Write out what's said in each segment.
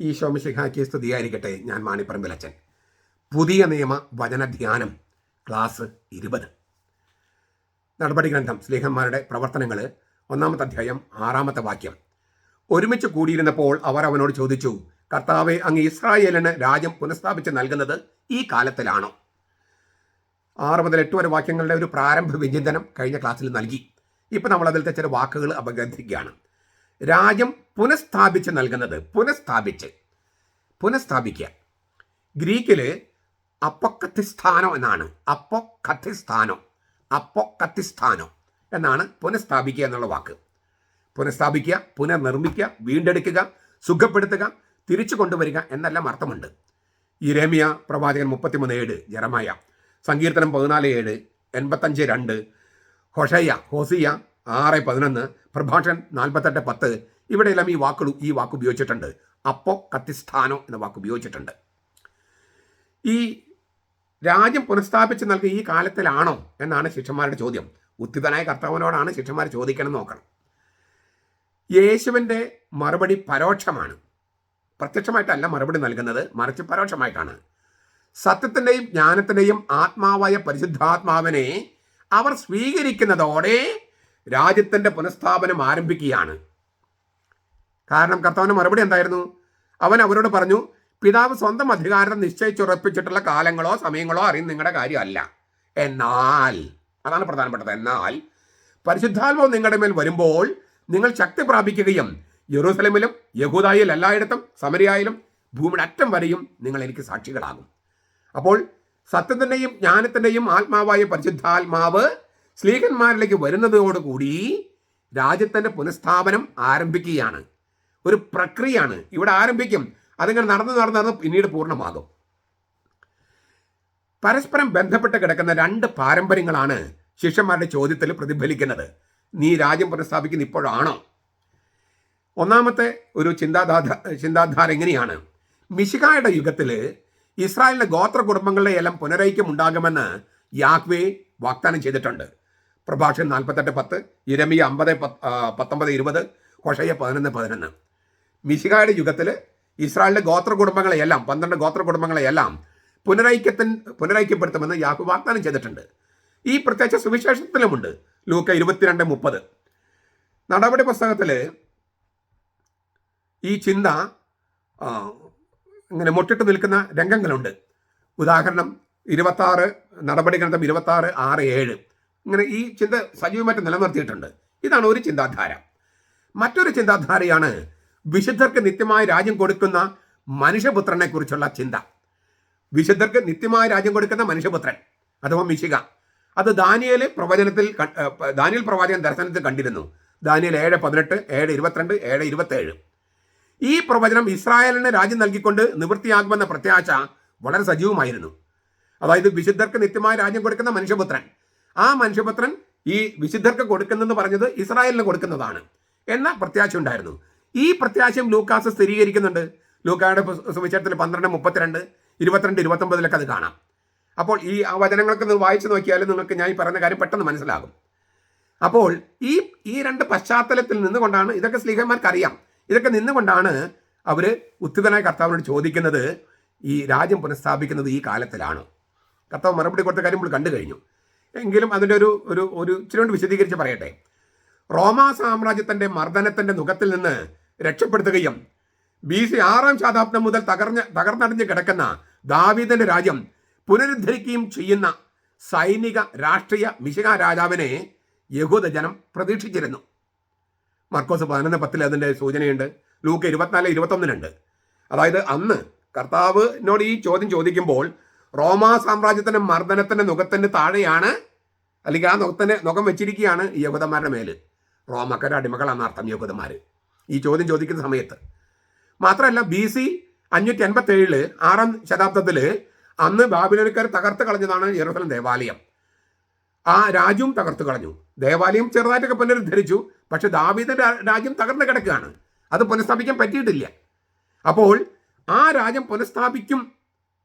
ഈ ശോമശിഖാക്കി സ്തുതിയായിരിക്കട്ടെ ഞാൻ മാണിപ്പറമ്പിലച്ചൻ പുതിയ നിയമ വചനധ്യാനം ക്ലാസ് ഇരുപത്. നടപടി ഗ്രന്ഥം സ്ലീഹന്മാരുടെ പ്രവർത്തനങ്ങൾ ഒന്നാമത്തെ അധ്യായം ആറാമത്തെ വാക്യം. ഒരുമിച്ച് കൂടിയിരുന്നപ്പോൾ അവർ അവനോട് ചോദിച്ചു കർത്താവെ അങ്ങ് ഇസ്രായേലിന് രാജ്യം പുനഃസ്ഥാപിച്ച് നൽകുന്നത് ഈ കാലത്തിലാണോ? ആറ് മുതൽ എട്ട് വരെ വാക്യങ്ങളുടെ ഒരു പ്രാരംഭ വിചിന്തനം കഴിഞ്ഞ ക്ലാസ്സിൽ നൽകി. ഇപ്പം നമ്മൾ അതിലത്തെ ചില വാക്കുകൾ അപഗ്രഥിക്കുകയാണ്. രാജ്യം പുനഃസ്ഥാപിച്ച് നൽകുന്നത്. പുനഃസ്ഥാപിച്ച്. പുനഃസ്ഥാപിക്കുക. ഗ്രീക്കിൽ അപ്പൊക്കത്തിസ്ഥാനോ എന്നാണ്. അപ്പൊക്കത്തിസ്ഥാനോ അപ്പൊക്കത്തിസ്ഥാനോ എന്നാണ് പുനഃസ്ഥാപിക്കുക എന്നുള്ള വാക്ക്. പുനഃസ്ഥാപിക്കുക പുനർനിർമ്മിക്കുക വീണ്ടെടുക്കുക സുഖപ്പെടുത്തുക തിരിച്ചു കൊണ്ടുവരിക എന്നെല്ലാം അർത്ഥമുണ്ട്. ഇരേമിയ പ്രവാചകൻ മുപ്പത്തിമൂന്ന് ഏഴ് ജറമായ. സങ്കീർത്തനം പതിനാല് ഏഴ് എൺപത്തഞ്ച് രണ്ട്. ഹൊഷയ്യ ഹോസിയ ആറ് പതിനൊന്ന് പ്രഭാഷൻ നാൽപ്പത്തെട്ട് പത്ത്. ഇവിടെയെല്ലാം ഈ വാക്കുകൾ ഈ വാക്ക് ഉപയോഗിച്ചിട്ടുണ്ട്. അപ്പോ കത്തിസ്ഥാനോ എന്ന വാക്ക് ഉപയോഗിച്ചിട്ടുണ്ട്. ഈ രാജ്യം പുനഃസ്ഥാപിച്ച് നൽകിയ ഈ കാലത്തിലാണോ എന്നാണ് ശിഷ്യന്മാരുടെ ചോദ്യം. ഉത്തിതനായ കർത്താവിനോടാണ് ശിഷ്യന്മാർ ചോദിക്കണം നോക്കണം. യേശുവിന്റെ മറുപടി പരോക്ഷമാണ്. പ്രത്യക്ഷമായിട്ടല്ല മറുപടി നൽകുന്നത് മറിച്ച് പരോക്ഷമായിട്ടാണ്. സത്യത്തിന്റെയും ജ്ഞാനത്തിന്റെയും ആത്മാവായ പരിശുദ്ധാത്മാവിനെ അവർ സ്വീകരിക്കുന്നതോടെ രാജ്യത്തിന്റെ പുനഃസ്ഥാപനം ആരംഭിക്കുകയാണ്. കാരണം കർത്താവിന്റെ മറുപടി എന്തായിരുന്നു? അവൻ അവരോട് പറഞ്ഞു പിതാവ് സ്വന്തം അധികാരം നിശ്ചയിച്ചുറപ്പിച്ചിട്ടുള്ള കാലങ്ങളോ സമയങ്ങളോ അറിയുന്ന നിങ്ങളുടെ കാര്യമല്ല. എന്നാൽ അതാണ് പ്രധാനപ്പെട്ടത് എന്നാൽ പരിശുദ്ധാത്മാവ് നിങ്ങളുടെ മേൽ വരുമ്പോൾ നിങ്ങൾ ശക്തി പ്രാപിക്കുകയും യെറൂസലമിലും യഹൂദായിൽ എല്ലായിടത്തും സമരിയായാലും ഭൂമിയുടെ അറ്റം വരെയും നിങ്ങൾ എനിക്ക് സാക്ഷികളാകും. അപ്പോൾ സത്യത്തിന്റെയും ജ്ഞാനത്തിന്റെയും ആത്മാവായ പരിശുദ്ധാത്മാവ് സ്ലീഹന്മാരിലേക്ക് വരുന്നതോടുകൂടി രാജ്യത്തിന്റെ പുനഃസ്ഥാപനം ആരംഭിക്കുകയാണ്. ഒരു പ്രക്രിയയാണ് ഇവിടെ ആരംഭിക്കും. അതിങ്ങനെ നടന്ന് നടന്ന് നടന്ന് പിന്നീട് പൂർണമാകും. പരസ്പരം ബന്ധപ്പെട്ട് കിടക്കുന്ന രണ്ട് പാരമ്പര്യങ്ങളാണ് ശിഷ്യന്മാരുടെ ചോദ്യത്തിൽ പ്രതിഫലിക്കുന്നത്. നീ രാജ്യം പുനഃസ്ഥാപിക്കുന്ന ഇപ്പോഴാണോ? ഒന്നാമത്തെ ഒരു ചിന്താധാര ചിന്താധാര എങ്ങനെയാണ്? മിശികായുടെ യുഗത്തിൽ ഇസ്രായേലിന്റെ ഗോത്ര കുടുംബങ്ങളുടെ എല്ലാം പുനരൈക്യം ഉണ്ടാകുമെന്ന് യാഹ്വേ വാഗ്ദാനം ചെയ്തിട്ടുണ്ട്. പ്രഭാഷൺ നാൽപ്പത്തെട്ട് പത്ത് ഇരമി അമ്പത് പത്തൊമ്പത് ഇരുപത് കൊഷയ പതിനൊന്ന് പതിനൊന്ന്. മിശിഹായുടെ യുഗത്തിൽ ഇസ്രായേലിന്റെ ഗോത്ര കുടുംബങ്ങളെയെല്ലാം പന്ത്രണ്ട് ഗോത്ര കുടുംബങ്ങളെയെല്ലാം പുനരൈക്യത്തിൻ പുനരൈക്യപ്പെടുത്തുമെന്ന് യാഹു വാഗ്ദാനം ചെയ്തിട്ടുണ്ട്. ഈ പ്രത്യേക സുവിശേഷത്തിലുമുണ്ട്. ലൂക്ക ഇരുപത്തിരണ്ട് മുപ്പത്. നടപടി പുസ്തകത്തിൽ ഈ ചിന്ത ഇങ്ങനെ മുട്ടിട്ട് നിൽക്കുന്ന രംഗങ്ങളുണ്ട്. ഉദാഹരണം ഇരുപത്താറ് നടപടി ഗ്രന്ഥം ഇരുപത്താറ് ആറ് ഏഴ്. ഇങ്ങനെ ഈ ചിന്ത സജീവമായിട്ട് നിലനിർത്തിയിട്ടുണ്ട്. ഇതാണ് ഒരു ചിന്താധാര. മറ്റൊരു ചിന്താധാരയാണ് വിശുദ്ധർക്ക് നിത്യമായ രാജ്യം കൊടുക്കുന്ന മനുഷ്യപുത്രനെ കുറിച്ചുള്ള ചിന്ത. വിശുദ്ധർക്ക് നിത്യമായ രാജ്യം കൊടുക്കുന്ന മനുഷ്യപുത്രൻ അഥവാ മിശിക. അത് ദാനിയേൽ പ്രവചനത്തിൽ ദാനിയൽ പ്രവാചകൻ ദർശനത്തിൽ കണ്ടിരുന്നു. ദാനിയൽ ഏഴ് പതിനെട്ട് ഏഴ് ഇരുപത്തിരണ്ട് ഏഴ് ഇരുപത്തേഴ്. ഈ പ്രവചനം ഇസ്രായേലിന് രാജ്യം നൽകിക്കൊണ്ട് നിവൃത്തിയാകുമെന്ന പ്രത്യാശ വളരെ സജീവമായിരുന്നു. അതായത് വിശുദ്ധർക്ക് നിത്യമായ രാജ്യം കൊടുക്കുന്ന മനുഷ്യപുത്രൻ ആ മനുഷ്യപുത്രൻ ഈ വിശുദ്ധർക്ക് കൊടുക്കുന്നെന്ന് പറഞ്ഞത് ഇസ്രായേലിന് കൊടുക്കുന്നതാണ് എന്ന പ്രത്യാശ ഉണ്ടായിരുന്നു. ഈ പ്രത്യാശയും ലൂക്കാസ് സ്ഥിരീകരിക്കുന്നുണ്ട്. ലൂക്കായുടെ സുവിശേഷത്തിൽ പന്ത്രണ്ട് മുപ്പത്തിരണ്ട് ഇരുപത്തിരണ്ട് ഇരുപത്തൊമ്പതിലൊക്കെ അത് കാണാം. അപ്പോൾ ഈ വചനങ്ങളൊക്കെ വായിച്ചു നോക്കിയാൽ നിങ്ങൾക്ക് ഞാൻ ഈ പറയുന്ന കാര്യം പെട്ടെന്ന് മനസ്സിലാകും. അപ്പോൾ ഈ ഈ രണ്ട് പശ്ചാത്തലത്തിൽ നിന്നുകൊണ്ടാണ് ഇതൊക്കെ സ്ലീഹന്മാർക്ക് അറിയാം ഇതൊക്കെ നിന്നുകൊണ്ടാണ് അവർ ഉത്തിതനായ കർത്താവിനോട് ചോദിക്കുന്നത് ഈ രാജ്യം പുനഃസ്ഥാപിക്കുന്നത് ഈ കാലത്തിലാണ്. കർത്താവ് മറുപടി കൊടുത്ത കാര്യം നമ്മൾ കണ്ടു കഴിഞ്ഞു. എങ്കിലും അതിന്റെ ഒരു ഒരു ഒരു ഇച്ചിരി കൊണ്ട് വിശദീകരിച്ച് പറയട്ടെ. റോമാ സാമ്രാജ്യത്തിന്റെ മർദ്ദനത്തിന്റെ മുഖത്തിൽ നിന്ന് രക്ഷപ്പെടുത്തുകയും ബി സി ആറാം ശതാബ്ദം മുതൽ തകർഞ്ഞ തകർന്നടിഞ്ഞ് കിടക്കുന്ന ദാവീദിന്റെ രാജ്യം പുനരുദ്ധരിക്കുകയും ചെയ്യുന്ന സൈനിക രാഷ്ട്രീയ മിശിക രാജാവിനെ യഹൂദ ജനം പ്രതീക്ഷിച്ചിരുന്നു. മർക്കോസ് പതിനൊന്ന് പത്തിൽ അതിന്റെ സൂചനയുണ്ട്. ലൂക്ക് ഇരുപത്തിനാല് ഇരുപത്തൊന്നിനുണ്ട്. അതായത് അന്ന് കർത്താവിനോട് ഈ ചോദ്യം ചോദിക്കുമ്പോൾ റോമാ സാമ്രാജ്യത്തിന്റെ മർദ്ദനത്തിന്റെ മുഖത്തിന്റെ താഴെയാണ് അല്ലെങ്കിൽ ആ നുഖത്തിന്റെ മുഖം വെച്ചിരിക്കുകയാണ് ഈ യഹൂദന്മാരുടെ മേൽ. റോമക്കാരുടെ അടിമകളാണ് അർത്ഥം യഹൂദന്മാർ ഈ ചോദ്യം ചോദിക്കുന്ന സമയത്ത്. മാത്രമല്ല ബി സി അഞ്ഞൂറ്റി എൺപത്തി ഏഴിൽ ആറാം ശതാബ്ദത്തിൽ അന്ന് ബാബിലോണിക്കാർ തകർത്ത് കളഞ്ഞതാണ് ജെറുസലം ദേവാലയം. ആ രാജ്യവും തകർത്ത് കളഞ്ഞു. ദേവാലയം ചെറുതായിട്ടൊക്കെ പുനരുദ്ധരിച്ചു പക്ഷെ ദാവീദിന്റെ രാജ്യം തകർന്ന് കിടക്കുകയാണ്. അത് പുനഃസ്ഥാപിക്കാൻ പറ്റിയിട്ടില്ല. അപ്പോൾ ആ രാജ്യം പുനഃസ്ഥാപിക്കും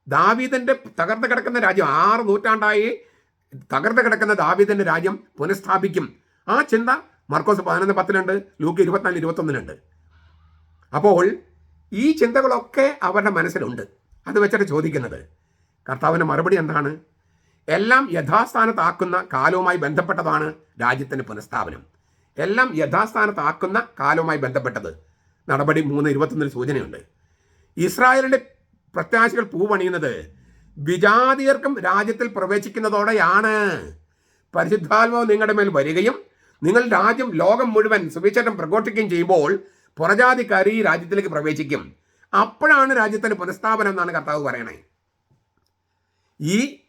ദാവീദിന്റെ തകർന്ന് കിടക്കുന്ന രാജ്യം ആറ് നൂറ്റാണ്ടായി തകർന്ന് കിടക്കുന്ന ദാവീദിന്റെ രാജ്യം പുനഃസ്ഥാപിക്കും. ആ ചിന്ത മർക്കോസ് പതിനൊന്ന് പത്തിലുണ്ട് ലൂക്ക് ഇരുപത്തിനാല് ഇരുപത്തൊന്നിലുണ്ട്. അപ്പോൾ ഈ ചിന്തകളൊക്കെ അവരുടെ മനസ്സിലുണ്ട്. അത് വെച്ചിട്ട് ചോദിക്കുന്നത് കർത്താവിന്റെ മറുപടി എന്താണ്? എല്ലാം യഥാസ്ഥാനത്താക്കുന്ന കാലവുമായി ബന്ധപ്പെട്ടതാണ് രാജ്യത്തിന്റെ പുനഃസ്ഥാപനം. എല്ലാം യഥാസ്ഥാനത്താക്കുന്ന കാലവുമായി ബന്ധപ്പെട്ടത്. നടപടി മൂന്ന് ഇരുപത്തൊന്നിൽ സൂചനയുണ്ട്. ഇസ്രായേലിന്റെ പ്രത്യാശകൾ പൂവണിയുന്നത് വിജാതിയർക്കും രാജ്യത്തിൽ പ്രവേശിക്കുന്നതോടെയാണ്. പരിശുദ്ധാത്മാവ് നിങ്ങളുടെ മേൽ വരികയും നിങ്ങൾ രാജ്യം ലോകം മുഴുവൻ സുവിശേഷം പ്രഘോഷിക്കുകയും ചെയ്യുമ്പോൾ പുറജാതിക്കാർ ഈ രാജ്യത്തിലേക്ക് പ്രവേശിക്കും. അപ്പോഴാണ് രാജ്യത്തിന് പുനഃസ്ഥാപനം എന്നാണ് കർത്താവ് പറയണേ. ഈ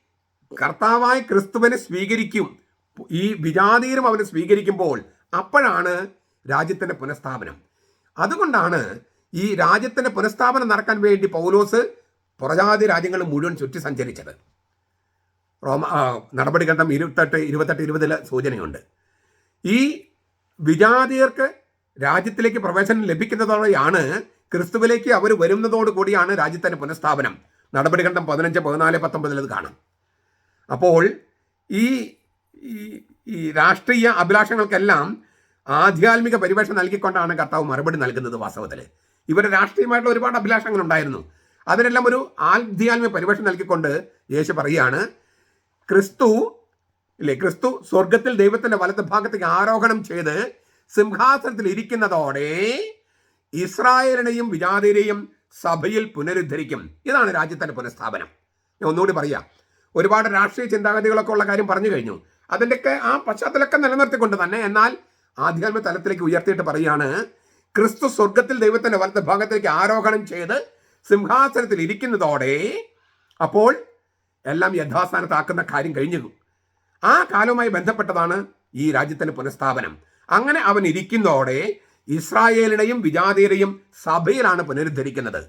കർത്താവായ ക്രിസ്തുവിനെ സ്വീകരിക്കും ഈ വിജാതീരും അവനെ സ്വീകരിക്കുമ്പോൾ അപ്പോഴാണ് രാജ്യത്തിന്റെ പുനഃസ്ഥാപനം. അതുകൊണ്ടാണ് ഈ രാജ്യത്തിന്റെ പുനഃസ്ഥാപനം നടക്കാൻ വേണ്ടി പൗലോസ് പുറജാതി രാജ്യങ്ങൾ മുഴുവൻ ചുറ്റി സഞ്ചരിച്ചത്. റോമ നടപടിഘട്ടം ഇരുപത്തെട്ട് ഇരുപത്തെട്ട് ഇരുപതിലെ സൂചനയുണ്ട്. ഈ വിജാതിയർക്ക് രാജ്യത്തിലേക്ക് പ്രവേശനം ലഭിക്കുന്നതോടെയാണ് ക്രിസ്തുവിലേക്ക് അവർ വരുന്നതോടു കൂടിയാണ് രാജ്യത്തിന്റെ പുനഃസ്ഥാപനം. നടപടി ഗ്രന്ഥം പതിനഞ്ച് പതിനാല് പത്തൊമ്പതിൽ അത് കാണാം. അപ്പോൾ ഈ- ഈ രാഷ്ട്രീയ അഭിലാഷങ്ങൾക്കെല്ലാം ആധ്യാത്മിക പരിവേഷം നൽകിക്കൊണ്ടാണ് കർത്താവ് മറുപടി നൽകുന്നത് വാസ്തവത്തിൽ ഇവരുടെ രാഷ്ട്രീയമായിട്ടുള്ള ഒരുപാട് അഭിലാഷങ്ങൾ ഉണ്ടായിരുന്നു. അതിനെല്ലാം ഒരു ആധ്യാത്മിക പരിവേഷം നൽകിക്കൊണ്ട് യേശു പറയുകയാണ് ക്രിസ്തു ഇല്ലേ ക്രിസ്തു സ്വർഗത്തിൽ ദൈവത്തിന്റെ വലത്ത് ഭാഗത്തേക്ക് ആരോഹണം ചെയ്ത് സിംഹാസനത്തിൽ ഇരിക്കുന്നതോടെ ഇസ്രായേലിനെയും വിജാതിരെയും സഭയിൽ പുനരുദ്ധരിക്കും. ഇതാണ് രാജ്യത്തിന്റെ പുനഃസ്ഥാപനം. ഞാൻ ഒന്നുകൂടി പറയാം ഒരുപാട് രാഷ്ട്രീയ ചിന്താഗതികളൊക്കെ ഉള്ള കാര്യം പറഞ്ഞു കഴിഞ്ഞു. അതിന്റെയൊക്കെ ആ പശ്ചാത്തലമൊക്കെ നിലനിർത്തിക്കൊണ്ട് തന്നെ എന്നാൽ ആധ്യാത്മിക തലത്തിലേക്ക് ഉയർത്തിയിട്ട് പറയുകയാണ് ക്രിസ്തു സ്വർഗത്തിൽ ദൈവത്തിന്റെ വലത്ത് ഭാഗത്തേക്ക് ആരോഹണം ചെയ്ത് സിംഹാസനത്തിൽ ഇരിക്കുന്നതോടെ അപ്പോൾ എല്ലാം യഥാസ്ഥാനത്താക്കുന്ന കാര്യം കഴിഞ്ഞു ആ കാലവുമായി ബന്ധപ്പെട്ടതാണ് ഈ രാജ്യത്തിന്റെ പുനഃസ്ഥാപനം. അങ്ങനെ അവൻ ഇരിക്കുന്നതോടെ ഇസ്രായേലിനെയും വിജാതിയുടെയും സഭയിലാണ് പുനരുദ്ധരിക്കുന്നത്.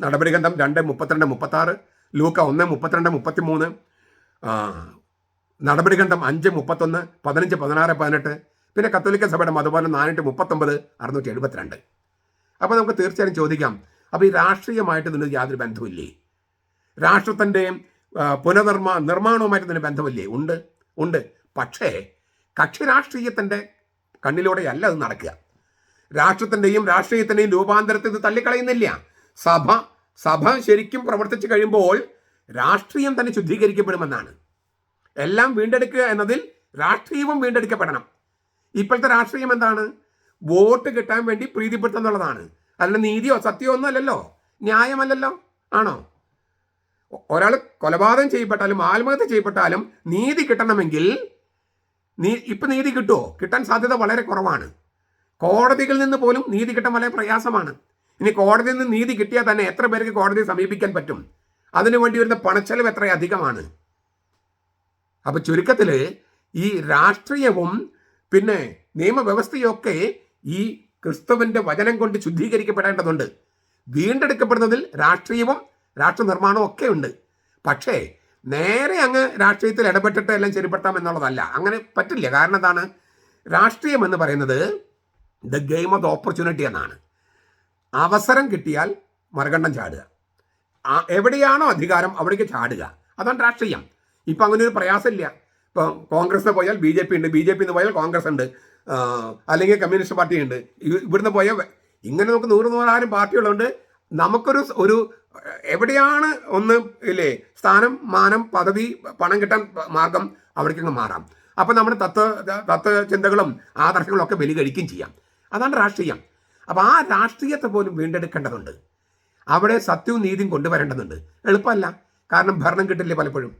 നടപടിഗ്രന്ഥം രണ്ട് മുപ്പത്തിരണ്ട് മുപ്പത്തി ആറ് ലൂക്ക ഒന്ന് മുപ്പത്തിരണ്ട് മുപ്പത്തിമൂന്ന് ആ, നടപടിഗ്രന്ഥം അഞ്ച് മുപ്പത്തൊന്ന് പതിനഞ്ച് പതിനാറ് പതിനെട്ട് പിന്നെ കത്തോലിക്ക സഭയുടെ മതപാലം നാനൂറ്റി മുപ്പത്തൊമ്പത് അറുന്നൂറ്റി എഴുപത്തിരണ്ട്. അപ്പോൾ നമുക്ക് തീർച്ചയായും ചോദിക്കാം അപ്പോൾ ഈ രാഷ്ട്രീയമായിട്ട് ഇതിന് യാതൊരു ബന്ധമില്ലേ രാഷ്ട്രത്തിന്റെ പുനർനിർമ്മാ നിർമ്മാണവുമായിട്ട് ഇതിന് ബന്ധമില്ലേ? ഉണ്ട് ഉണ്ട്. പക്ഷേ കക്ഷി രാഷ്ട്രീയത്തിന്റെ കണ്ണിലൂടെയല്ല അത് നടക്കുക. രാഷ്ട്രത്തിന്റെയും രാഷ്ട്രീയത്തിന്റെയും രൂപാന്തരത്തെ ഇത് തള്ളിക്കളയുന്നില്ല. സഭ സഭ ശരിക്കും പ്രവർത്തിച്ചു കഴിയുമ്പോൾ രാഷ്ട്രീയം തന്നെ ശുദ്ധീകരിക്കപ്പെടുമെന്നാണ്. എല്ലാം വീണ്ടെടുക്കുക എന്നതിൽ രാഷ്ട്രീയവും വീണ്ടെടുക്കപ്പെടണം. ഇപ്പോഴത്തെ രാഷ്ട്രീയം എന്താണ്? വോട്ട് കിട്ടാൻ വേണ്ടി പ്രീതിപ്പെടുത്തുക എന്നുള്ളതാണ്. അല്ല നീതിയോ സത്യമോ ഒന്നും അല്ലല്ലോ. ന്യായമല്ലല്ലോ. ആണോ? ഒരാൾ കൊലപാതകം ചെയ്യപ്പെട്ടാലും ആത്മഹത്യ ചെയ്യപ്പെട്ടാലും നീതി കിട്ടണമെങ്കിൽ നീ ഇപ്പം നീതി കിട്ടുമോ കിട്ടാൻ സാധ്യത വളരെ കുറവാണ്. കോടതികളിൽ നിന്ന് പോലും നീതി കിട്ടാൻ വളരെ പ്രയാസമാണ്. ഇനി കോടതിയിൽ നിന്ന് നീതി കിട്ടിയാൽ തന്നെ എത്ര പേർക്ക് കോടതിയെ സമീപിക്കാൻ പറ്റും? അതിനു വേണ്ടി വരുന്ന പണച്ചെലവ് എത്ര അധികമാണ് അപ്പൊ ചുരുക്കത്തിൽ ഈ രാഷ്ട്രീയവും പിന്നെ നിയമവ്യവസ്ഥയൊക്കെ ഈ ക്രിസ്തുവിന്റെ വചനം കൊണ്ട് ശുദ്ധീകരിക്കപ്പെടേണ്ടതുണ്ട്. വീണ്ടെടുക്കപ്പെടുന്നതിൽ രാഷ്ട്രീയവും രാഷ്ട്രനിർമ്മാണവും ഒക്കെ ഉണ്ട്. പക്ഷേ നേരെ അങ്ങ് രാഷ്ട്രീയത്തിൽ ഇടപെട്ടിട്ട് എല്ലാം ശരിപ്പെട്ടാം എന്നുള്ളതല്ല. അങ്ങനെ പറ്റില്ല. കാരണം എന്താണ്? രാഷ്ട്രീയം എന്ന് പറയുന്നത് the game of the opportunity എന്നാണ്. അവസരം കിട്ടിയാൽ മറുകണ്ഠം ചാടുക. എവിടെയാണോ അധികാരം അവിടേക്ക് ചാടുക. അതാണ് രാഷ്ട്രീയം. ഇപ്പം അങ്ങനെ ഒരു പ്രയാസമില്ല. ഇപ്പോൾ കോൺഗ്രസിന് പോയാൽ ബി ജെ പി ഉണ്ട് ബി ജെ പിന്ന് പോയാൽ കോൺഗ്രസ് ഉണ്ട് അല്ലെങ്കിൽ കമ്മ്യൂണിസ്റ്റ് പാർട്ടി ഉണ്ട്. ഇവിടുന്ന് പോയാൽ ഇങ്ങനെ നമുക്ക് നൂറ് നൂറായിരം പാർട്ടികളുണ്ട്. നമുക്കൊരു ഒരു എവിടെയാണ് ഒന്ന് ഇല്ലേ സ്ഥാനം മാനം പദവി പണം കിട്ടാൻ മാർഗം അവിടേക്കങ്ങ് മാറാം. അപ്പം നമ്മുടെ തത്വ തത്വചിന്തകളും ആദർശങ്ങളും ഒക്കെ ബലി കഴിക്കുകയും ചെയ്യാം. അതാണ് രാഷ്ട്രീയം. അപ്പം ആ രാഷ്ട്രീയത്തെ പോലും വീണ്ടെടുക്കേണ്ടതുണ്ട്. അവിടെ സത്യവും നീതിയും കൊണ്ടുവരേണ്ടതുണ്ട്. എളുപ്പമല്ല. കാരണം ഭരണം കിട്ടില്ല പലപ്പോഴും?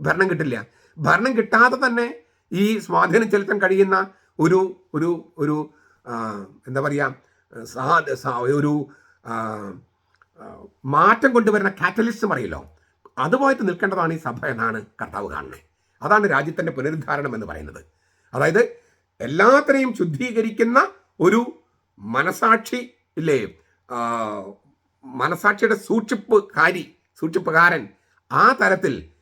ഭരണം കിട്ടില്ല. ഭരണം കിട്ടാതെ തന്നെ ഈ സ്വാധീനം ചെലുത്താൻ കഴിയുന്ന ഒരു ഒരു ഒരു എന്താ പറയുക ഒരു മാറ്റം കൊണ്ടുവരുന്ന കാറ്റലിസ്റ്റ് അറിയില്ലോ അതുമായിട്ട് നിൽക്കേണ്ടതാണ് ഈ സഭ എന്നാണ് കർത്താവ് കാണുന്നത്. അതാണ് രാജ്യത്തിന്റെ പുനരുദ്ധാരണം എന്ന് പറയുന്നത്. അതായത് എല്ലാത്തിനെയും ശുദ്ധീകരിക്കുന്ന ഒരു മനസാക്ഷി ഇല്ലേ? മനസാക്ഷിയുടെ സൂക്ഷിപ്പുകാരി സൂക്ഷിപ്പുകാരൻ ആ തരത്തിൽ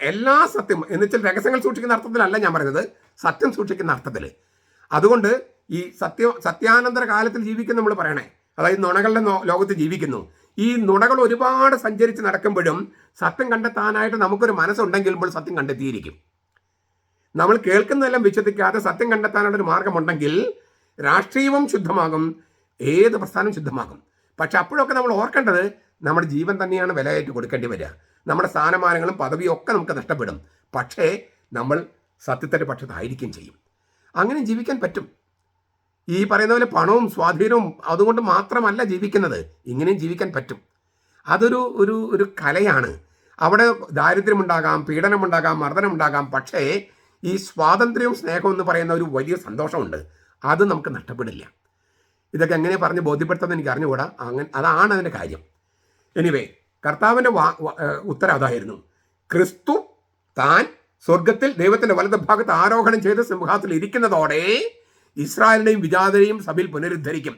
എല്ലാ സത്യം എന്നുവെച്ചാൽ രഹസ്യങ്ങൾ സൂക്ഷിക്കുന്ന അർത്ഥത്തിലല്ല ഞാൻ പറയുന്നത്. സത്യം സൂക്ഷിക്കുന്ന അർത്ഥത്തിൽ അതുകൊണ്ട് ഈ സത്യ സത്യാനന്തര കാലത്തിൽ ജീവിക്കുന്നു നമ്മൾ പറയണേ. അതായത് നുണകളുടെ ലോകത്ത് ജീവിക്കുന്നു. ഈ നുണകൾ ഒരുപാട് സഞ്ചരിച്ച് നടക്കുമ്പോഴും സത്യം കണ്ടെത്താനായിട്ട് നമുക്കൊരു മനസ്സുണ്ടെങ്കിൽ നമ്മൾ സത്യം കണ്ടെത്തിയിരിക്കും. നമ്മൾ കേൾക്കുന്നതെല്ലാം വിശ്വസിക്കാതെ സത്യം കണ്ടെത്താനുള്ള ഒരു മാർഗമുണ്ടെങ്കിൽ രാഷ്ട്രീയവും ശുദ്ധമാകും ഏത് പ്രസ്ഥാനവും ശുദ്ധമാകും. പക്ഷെ അപ്പോഴൊക്കെ നമ്മൾ ഓർക്കേണ്ടത് നമ്മുടെ ജീവൻ തന്നെയാണ് വിലയായിട്ട് കൊടുക്കേണ്ടി വരിക. നമ്മുടെ സ്ഥാനമാനങ്ങളും പദവിയും ഒക്കെ നമുക്ക് നഷ്ടപ്പെടും. പക്ഷേ നമ്മൾ സത്യത്തിന്റെ പക്ഷത്തായിരിക്കും ചെയ്യും. അങ്ങനെ ജീവിക്കാൻ പറ്റും. ഈ പറയുന്ന പോലെ പണവും സ്വാധീനവും അതുകൊണ്ട് മാത്രമല്ല ജീവിക്കുന്നത്. ഇങ്ങനെയും ജീവിക്കാൻ പറ്റും. അതൊരു ഒരു ഒരു കലയാണ്. അവിടെ ദാരിദ്ര്യമുണ്ടാകാം പീഡനമുണ്ടാകാം മർദ്ദനമുണ്ടാകാം. പക്ഷേ ഈ സ്വാതന്ത്ര്യവും സ്നേഹവും എന്ന് പറയുന്ന ഒരു വലിയ സന്തോഷമുണ്ട്. അത് നമുക്ക് നഷ്ടപ്പെടില്ല. ഇതൊക്കെ എങ്ങനെ പറഞ്ഞ് ബോധ്യപ്പെടുത്തുന്നത് എനിക്ക് അറിഞ്ഞുകൂടാ? അങ്ങനെ അതാണ് അതിന്റെ കാര്യം. എനിവേ കർത്താവിന്റെ വാ ഉത്തരം അതായിരുന്നു. ക്രിസ്തു താൻ സ്വർഗത്തിൽ ദൈവത്തിന്റെ വലത് ഭാഗത്ത് ആരോഹണം ചെയ്ത് സിംഹാസത്തിൽ ഇരിക്കുന്നതോടെ ഇസ്രായേലിനെയും വിജാതരെയും സഭയിൽ പുനരുദ്ധരിക്കും.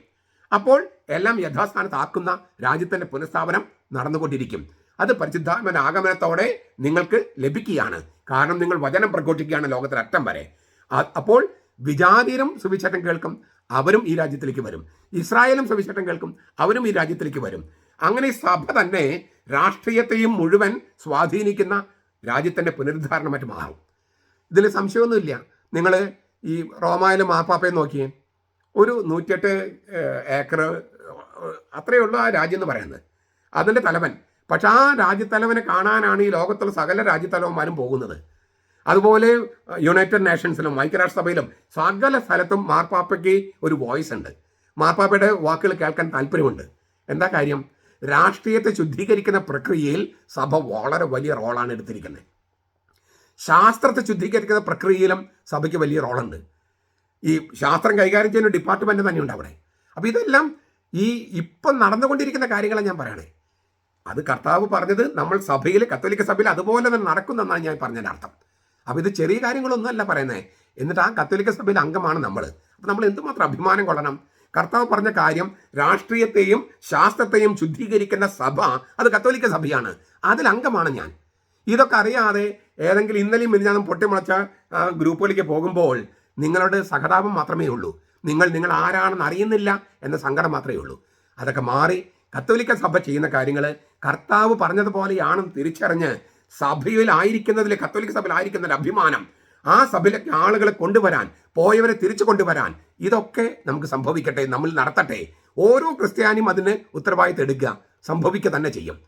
അപ്പോൾ എല്ലാം യഥാസ്ഥാനത്താക്കുന്ന രാജ്യത്തിന്റെ പുനഃസ്ഥാപനം നടന്നുകൊണ്ടിരിക്കും. അത് പരിശുദ്ധാത്മന ആഗമനത്തോടെ നിങ്ങൾക്ക് ലഭിക്കുകയാണ്. കാരണം നിങ്ങൾ വചനം പ്രഘോഷിക്കുകയാണ് ലോകത്തിൽ അറ്റം വരെ. അപ്പോൾ വിജാതിരും സുവിശേഷം കേൾക്കും അവരും ഈ രാജ്യത്തിലേക്ക് വരും. ഇസ്രായേലും സുവിശേഷം കേൾക്കും അവരും ഈ രാജ്യത്തിലേക്ക് വരും. അങ്ങനെ സഭ തന്നെ രാഷ്ട്രീയത്തെയും മുഴുവൻ സ്വാധീനിക്കുന്ന രാജ്യത്തിന്റെ പുനരുദ്ധാരണമായിട്ട് മാറും. ഇതിൽ സംശയമൊന്നുമില്ല. നിങ്ങൾ ഈ റോമായിലെ മാപ്പാപ്പയും നോക്കിയേ ഒരു നൂറ്റിയെട്ട് ഏക്കർ അത്രയേ ഉള്ളൂ ആ രാജ്യം എന്ന് പറയുന്നത്. അതിന്റെ തലവൻ. പക്ഷെ ആ രാജ്യത്തലവനെ കാണാനാണ് ഈ ലോകത്തുള്ള സകല രാജ്യത്തലവന്മാരും പോകുന്നത്. അതുപോലെ യുണൈറ്റഡ് നേഷൻസിലും ഐക്യരാഷ്ട്രസഭയിലും സകല സ്ഥലത്തും മാർപ്പാപ്പയ്ക്ക് ഒരു വോയിസ് ഉണ്ട്. മാർപ്പാപ്പയുടെ വാക്കുകൾ കേൾക്കാൻ താല്പര്യമുണ്ട്. എന്താ കാര്യം? രാഷ്ട്രീയത്തെ ശുദ്ധീകരിക്കുന്ന പ്രക്രിയയിൽ സഭ വളരെ വലിയ റോളാണ് എടുത്തിരിക്കുന്നത്. ശാസ്ത്രത്തെ ശുദ്ധീകരിക്കുന്ന പ്രക്രിയയിലും സഭയ്ക്ക് വലിയ റോളുണ്ട്. ഈ ശാസ്ത്രം കൈകാര്യം ചെയ്യുന്ന ഡിപ്പാർട്ട്മെന്റ് തന്നെയുണ്ട് അവിടെ. അപ്പോൾ ഇതെല്ലാം ഈ ഇപ്പം നടന്നുകൊണ്ടിരിക്കുന്ന കാര്യങ്ങളാണ് ഞാൻ പറയണേ. അത് കർത്താവ് പറഞ്ഞത് നമ്മൾ സഭയിൽ കത്തോലിക്ക സഭയിൽ അതുപോലെ തന്നെ നടക്കുന്നെന്നാണ് ഞാൻ പറഞ്ഞതിന്റെ അർത്ഥം. അപ്പോൾ ഇത് ചെറിയ കാര്യങ്ങളൊന്നും അല്ല പറയുന്നത് എന്നിട്ട് ആ കത്തോലിക്ക സഭയിൽ അംഗമാണ് നമ്മൾ അപ്പോൾ നമ്മൾ എന്തുമാത്രം അഭിമാനം കൊള്ളണം? കർത്താവ് പറഞ്ഞ കാര്യം രാഷ്ട്രീയത്തെയും ശാസ്ത്രത്തെയും ശുദ്ധീകരിക്കുന്ന സഭ അത് കത്തോലിക്ക സഭയാണ്. അതിൽ അംഗമാണ് ഞാൻ. ഇതൊക്കെ അറിയാതെ ഏതെങ്കിലും ഇന്നലെയും മിനിഞ്ഞാന്നും പൊട്ടിമുളച്ച ഗ്രൂപ്പുകളിലേക്ക് പോകുമ്പോൾ നിങ്ങളുടെ സഹതാപം മാത്രമേ ഉള്ളൂ. നിങ്ങൾ നിങ്ങൾ ആരാണെന്ന് അറിയുന്നില്ല എന്ന സങ്കടം മാത്രമേ ഉള്ളൂ. അതൊക്കെ മാറി കത്തോലിക്ക സഭ ചെയ്യുന്ന കാര്യങ്ങൾ കർത്താവ് പറഞ്ഞതുപോലെയാണെന്ന് തിരിച്ചറിഞ്ഞ് സഭയിലായിരിക്കുന്നതിൽ കത്തോലിക്ക സഭയിലായിരിക്കുന്നതിൽ അഭിമാനം ആ സഭയിലേക്ക് ആളുകളെ കൊണ്ടുവരാൻ പോയവരെ തിരിച്ചു കൊണ്ടുവരാൻ ഇതൊക്കെ നമുക്ക് സംഭവിക്കട്ടെ നമ്മൾ നടത്തട്ടെ. ഓരോ ക്രിസ്ത്യാനിയും അതിന് ഉത്തരവാദിത്തം എടുക്കുക സംഭവിക്കുക തന്നെ ചെയ്യും.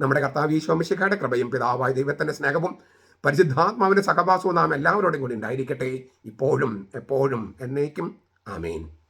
നമ്മുടെ കർത്താവ് ഈശോമിശിക്കാരുടെ കൃപയും പിതാവായ ദൈവത്തിന്റെ സ്നേഹവും പരിശുദ്ധാത്മാവിന്റെ സഹവാസവും നാം എല്ലാവരോടും കൂടി ഉണ്ടായിരിക്കട്ടെ. ഇപ്പോഴും എപ്പോഴും എന്നേക്കും. ആമേൻ.